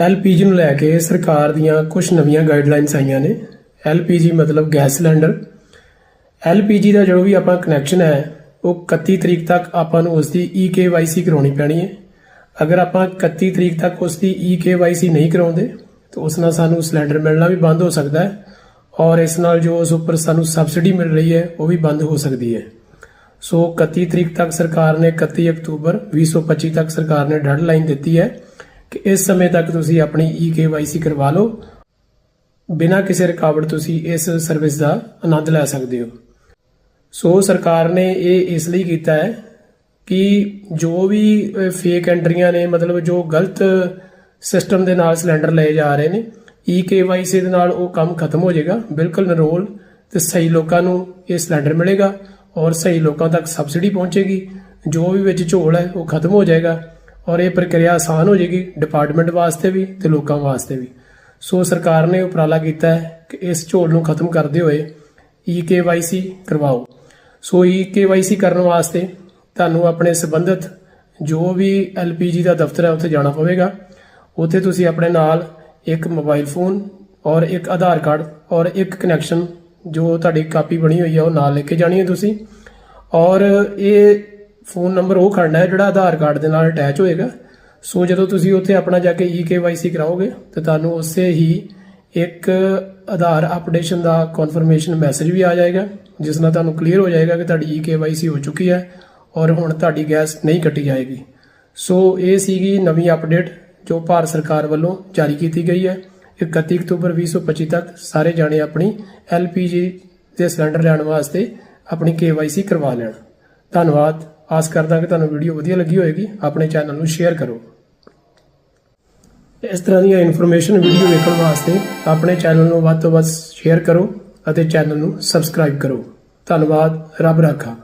LPG ਨੂੰ ਲੈ ਕੇ ਸਰਕਾਰ ਦੀਆਂ ਕੁਝ ਨਵੀਆਂ ਗਾਈਡਲਾਈਨਸ ਆਈਆਂ ਨੇ। ਐਲਪੀਜੀ ਮਤਲਬ ਗੈਸ ਸਿਲੰਡਰ। ਐਲਪੀਜੀ ਦਾ ਜੋ ਵੀ ਆਪਾਂ ਕਨੈਕਸ਼ਨ ਹੈ, ਉਹ 31 ਤਰੀਕ ਤੱਕ ਆਪਾਂ ਨੂੰ ਉਸ ਦੀ EKYC ਕਰਾਉਣੀ ਪੈਣੀ ਹੈ। ਅਗਰ ਆਪਾਂ 31 ਤਰੀਕ ਤੱਕ ਉਸ ਦੀ EKYC ਨਹੀਂ ਕਰਾਉਂਦੇ, ਤਾਂ ਉਸ ਨਾਲ ਸਾਨੂੰ ਸਿਲੰਡਰ ਮਿਲਣਾ ਵੀ ਬੰਦ ਹੋ ਸਕਦਾ ਹੈ ਔਰ ਇਸ ਨਾਲ ਜੋ ਉਸ ਉੱਪਰ ਸਾਨੂੰ ਸਬਸਿਡੀ ਮਿਲ ਰਹੀ ਹੈ, ਉਹ ਵੀ ਬੰਦ ਹੋ ਸਕਦੀ ਹੈ। ਸੋ 31 ਤਰੀਕ ਤੱਕ ਸਰਕਾਰ ਨੇ 31 ਅਕਤੂਬਰ 2025 ਤੱਕ ਸਰਕਾਰ ਨੇ ਡੈਡਲਾਈਨ ਦਿੱਤੀ ਹੈ। ਕਿ ਇਸ ਸਮੇਂ ਤੱਕ ਤੁਸੀਂ ਆਪਣੀ EKYC ਕਰਵਾ ਲਓ। ਬਿਨਾਂ ਕਿਸੇ ਰੁਕਾਵਟ ਤੁਸੀਂ ਇਸ ਸਰਵਿਸ ਦਾ ਆਨੰਦ ਲੈ ਸਕਦੇ ਹੋ। ਸੋ ਸਰਕਾਰ ਨੇ ਇਹ ਇਸ ਲਈ ਕੀਤਾ ਹੈ ਕਿ ਜੋ ਵੀ ਫੇਕ ਐਂਟਰੀਆਂ ਨੇ, ਮਤਲਬ ਜੋ ਗਲਤ ਸਿਸਟਮ ਦੇ ਨਾਲ ਸਿਲੰਡਰ ਲਏ ਜਾ ਰਹੇ ਨੇ EKYC ਦੇ ਨਾਲ ਉਹ ਕੰਮ ਖਤਮ ਹੋ ਜਾਏਗਾ, ਬਿਲਕੁਲ ਨਰੋਲ ਤੇ ਸਹੀ ਲੋਕਾਂ ਨੂੰ ਇਹ ਸਿਲੰਡਰ ਮਿਲੇਗਾ ਔਰ ਸਹੀ ਲੋਕਾਂ ਤੱਕ ਸਬਸਿਡੀ ਪਹੁੰਚੇਗੀ। ਜੋ ਵੀ ਵਿੱਚ ਝੋਲ ਹੈ, ਉਹ ਖਤਮ ਹੋ ਜਾਏਗਾ। ਔਰ ਇਹ ਪ੍ਰਕਿਰਿਆ ਆਸਾਨ ਹੋ ਜਾਏਗੀ ਡਿਪਾਰਟਮੈਂਟ ਵਾਸਤੇ ਵੀ ਤੇ ਲੋਕਾਂ ਵਾਸਤੇ ਵੀ। ਸੋ ਸਰਕਾਰ ਨੇ ਉਪਰਾਲਾ ਕੀਤਾ ਹੈ ਕਿ ਇਸ ਝੋਲ ਨੂੰ ਖਤਮ ਕਰਦੇ ਹੋਏ EKYC ਕਰਵਾਓ। ਸੋ EKYC ਕਰਨ ਵਾਸਤੇ ਤੁਹਾਨੂੰ ਆਪਣੇ ਸੰਬੰਧਿਤ ਜੋ ਵੀ LPG ਦਾ ਦਫ਼ਤਰ ਹੈ ਉੱਥੇ ਜਾਣਾ ਪਵੇਗਾ। ਉੱਥੇ ਤੁਸੀਂ ਆਪਣੇ ਨਾਲ ਇੱਕ ਮੋਬਾਈਲ ਫੋਨ ਔਰ ਇੱਕ ਆਧਾਰ ਕਾਰਡ ਔਰ ਇੱਕ ਕਨੈਕਸ਼ਨ ਜੋ ਤੁਹਾਡੀ ਕਾਪੀ ਬਣੀ ਹੋਈ ਹੈ ਉਹ ਨਾਲ ਲੈ ਕੇ ਜਾਣੀ ਹੈ ਤੁਸੀਂ। ਔਰ ਇਹ ਫੋਨ ਨੰਬਰ ਉਹ ਖੜਨਾ ਹੈ ਜਿਹੜਾ ਆਧਾਰ ਕਾਰਡ ਦੇ ਨਾਲ ਅਟੈਚ ਹੋਏਗਾ। ਸੋ ਜਦੋਂ ਤੁਸੀਂ ਉੱਥੇ ਆਪਣਾ ਜਾ ਕੇ EKYC ਕਰਾਓਗੇ, ਤਾਂ ਤੁਹਾਨੂੰ ਉਸੇ ਹੀ ਇੱਕ ਆਧਾਰ ਅਪਡੇਸ਼ਨ ਦਾ ਕਨਫਰਮੇਸ਼ਨ ਮੈਸੇਜ ਵੀ ਆ ਜਾਏਗਾ, ਜਿਸ ਨਾਲ ਤੁਹਾਨੂੰ ਕਲੀਅਰ ਹੋ ਜਾਏਗਾ ਕਿ ਤੁਹਾਡੀ EKYC ਹੋ ਚੁੱਕੀ ਹੈ ਔਰ ਹੁਣ ਤੁਹਾਡੀ ਗੈਸ ਨਹੀਂ ਕੱਟੀ ਜਾਏਗੀ। ਸੋ ਇਹ ਸੀਗੀ ਨਵੀਂ ਅਪਡੇਟ ਜੋ ਭਾਰਤ ਸਰਕਾਰ ਵੱਲੋਂ ਜਾਰੀ ਕੀਤੀ ਗਈ ਹੈ। 31 ਅਕਤੂਬਰ 2025 ਤੱਕ ਸਾਰੇ ਜਾਣੇ ਆਪਣੀ LPG ਦੇ ਸਿਲੰਡਰ ਲੈਣ ਵਾਸਤੇ ਆਪਣੀ KYC ਕਰਵਾ ਲੈਣ। ਧੰਨਵਾਦ। ਆਸ ਕਰਦਾ ਕਿ ਤੁਹਾਨੂੰ ਵੀਡੀਓ ਵਧੀਆ ਲੱਗੀ ਹੋਵੇਗੀ ਆਪਣੇ ਚੈਨਲ ਨੂੰ ਸ਼ੇਅਰ ਕਰੋ। ਇਸ ਤਰ੍ਹਾਂ ਦੀਆਂ ਇਨਫੋਰਮੇਸ਼ਨ ਵੀਡੀਓ ਵੇਖਣ ਵਾਸਤੇ ਆਪਣੇ ਚੈਨਲ ਨੂੰ ਵੱਧ ਤੋਂ ਵੱਧ ਸ਼ੇਅਰ ਕਰੋ ਅਤੇ ਚੈਨਲ ਨੂੰ ਸਬਸਕ੍ਰਾਈਬ ਕਰੋ। ਧੰਨਵਾਦ। ਰੱਬ ਰਾਖਾ।